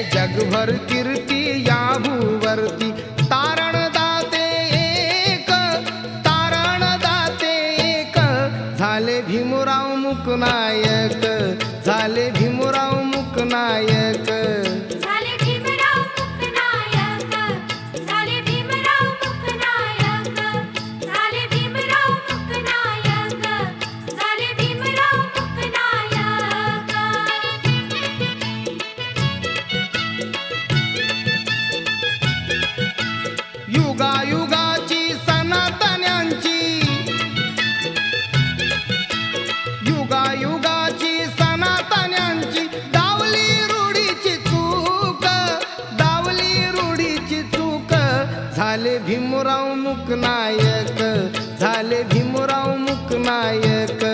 जगभर कीर्ती या भूवरती तारण दाते एक तारण दाते एक. झाले भीमराव मुकनायक झाले भीमराव मुकनायक. युगायुगाची सनातन्यांची. युगायुगाची सनातन्यांची. दावली रूढीची चूक दावली रूढीची चूक. झाले भीमराव मुकनायक झाले भीमराव मुकनायक